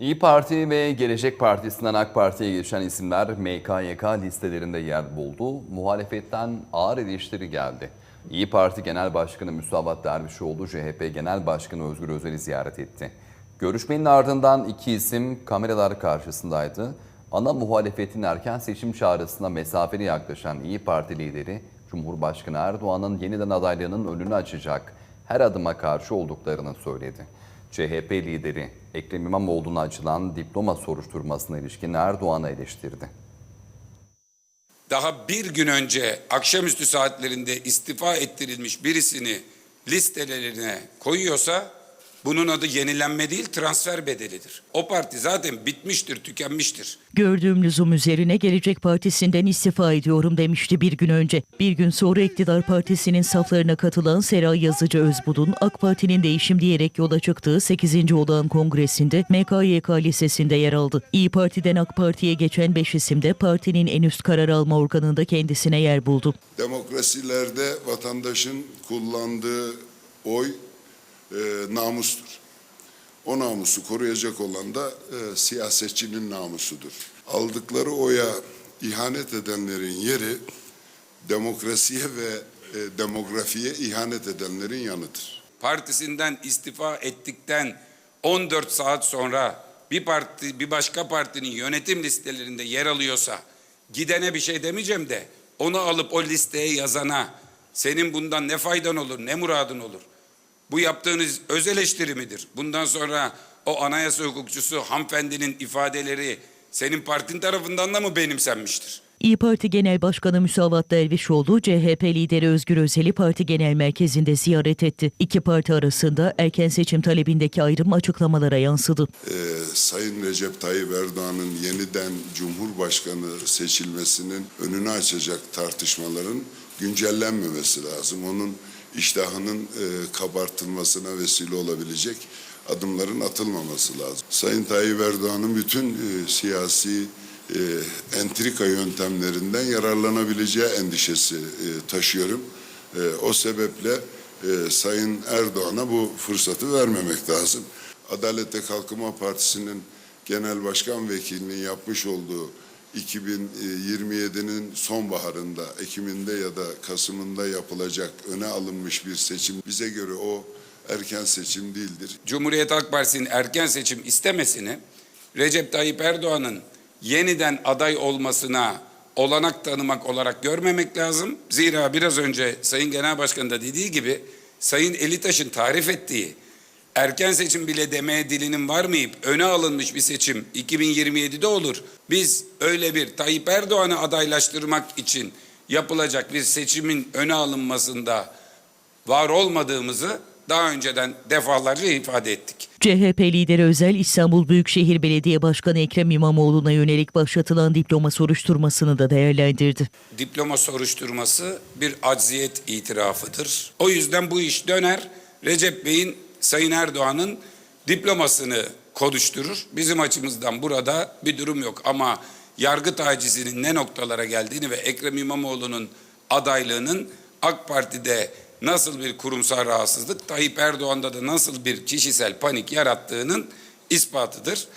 İyi Parti ve Gelecek Partisi'nden AK Parti'ye geçen isimler MKYK listelerinde yer buldu. Muhalefetten ağır eleştiri geldi. İyi Parti Genel Başkanı Müsavat Dervişoğlu, CHP Genel Başkanı Özgür Özel'i ziyaret etti. Görüşmenin ardından iki isim kameralar karşısındaydı. Ana muhalefetin erken seçim çağrısına mesafeli yaklaşan İyi Parti lideri, Cumhurbaşkanı Erdoğan'ın yeniden adaylığının önünü açacak her adıma karşı olduklarını söyledi. CHP lideri Ekrem İmamoğlu'na açılan diploma soruşturmasına ilişkin Erdoğan'ı eleştirdi. daha bir gün önce akşamüstü saatlerinde istifa ettirilmiş birisini listelerine koyuyorsa bunun adı yenilenme değil transfer bedelidir. O parti zaten bitmiştir, tükenmiştir. Gördüğüm lüzum üzerine Gelecek Partisi'nden istifa ediyorum demişti bir gün önce. Bir gün sonra iktidar partisinin saflarına katılan Seray Yazıcı Özbudun, AK Parti'nin değişim diyerek yola çıktığı 8. Olağan Kongresi'nde MKYK Lisesi'nde yer aldı. İyi Parti'den AK Parti'ye geçen 5 isim de partinin en üst karar alma organında kendisine yer buldu. Demokrasilerde vatandaşın kullandığı oy e, namustur. O namusu koruyacak olan da e, siyasetçinin namusudur. Aldıkları oya ihanet edenlerin yeri demokrasiye ve e, demografiye ihanet edenlerin yanıdır. Partisinden istifa ettikten 14 saat sonra bir parti bir başka partinin yönetim listelerinde yer alıyorsa gidene bir şey demeyeceğim de onu alıp o listeye yazana senin bundan ne faydan olur ne muradın olur? Bu yaptığınız öz eleştiri midir? Bundan sonra o anayasa hukukçusu hanımefendinin ifadeleri senin partin tarafından da mı benimsenmiştir? İyi Parti Genel Başkanı Müsavat Dervişoğlu, CHP lideri Özgür Özel'i parti genel merkezinde ziyaret etti. İki parti arasında erken seçim talebindeki ayrım açıklamalara yansıdı. e, Sayın Recep Tayyip Erdoğan'ın yeniden Cumhurbaşkanı seçilmesinin önünü açacak tartışmaların güncellenmemesi lazım. Onun iştahının e, kabartılmasına vesile olabilecek adımların atılmaması lazım. Sayın Tayyip Erdoğan'ın bütün e, siyasi e, entrika yöntemlerinden yararlanabileceği endişesi e, taşıyorum. E, o sebeple e, Sayın Erdoğan'a bu fırsatı vermemek lazım. Adalet ve Kalkınma Partisi'nin genel başkan vekilinin yapmış olduğu 2027'nin sonbaharında, Ekim'inde ya da Kasım'ında yapılacak öne alınmış bir seçim bize göre o erken seçim değildir. Cumhuriyet Halk Partisi'nin erken seçim istemesini Recep Tayyip Erdoğan'ın yeniden aday olmasına olanak tanımak olarak görmemek lazım. Zira biraz önce Sayın Genel Başkan da dediği gibi Sayın Elitaş'ın tarif ettiği erken seçim bile demeye dilinin varmayıp öne alınmış bir seçim 2027'de olur. Biz öyle bir Tayyip Erdoğan'ı adaylaştırmak için yapılacak bir seçimin öne alınmasında var olmadığımızı daha önceden defalarca ifade ettik. CHP lideri Özel, İstanbul Büyükşehir Belediye Başkanı Ekrem İmamoğlu'na yönelik başlatılan diploma soruşturmasını da değerlendirdi. Diploma soruşturması bir acziyet itirafıdır. O yüzden bu iş döner. Recep Bey'in Sayın Erdoğan'ın diplomasını konuşturur. Bizim açımızdan burada bir durum yok ama yargı tacizinin ne noktalara geldiğini ve Ekrem İmamoğlu'nun adaylığının AK Parti'de nasıl bir kurumsal rahatsızlık, Tayyip Erdoğan'da da nasıl bir kişisel panik yarattığının ispatıdır.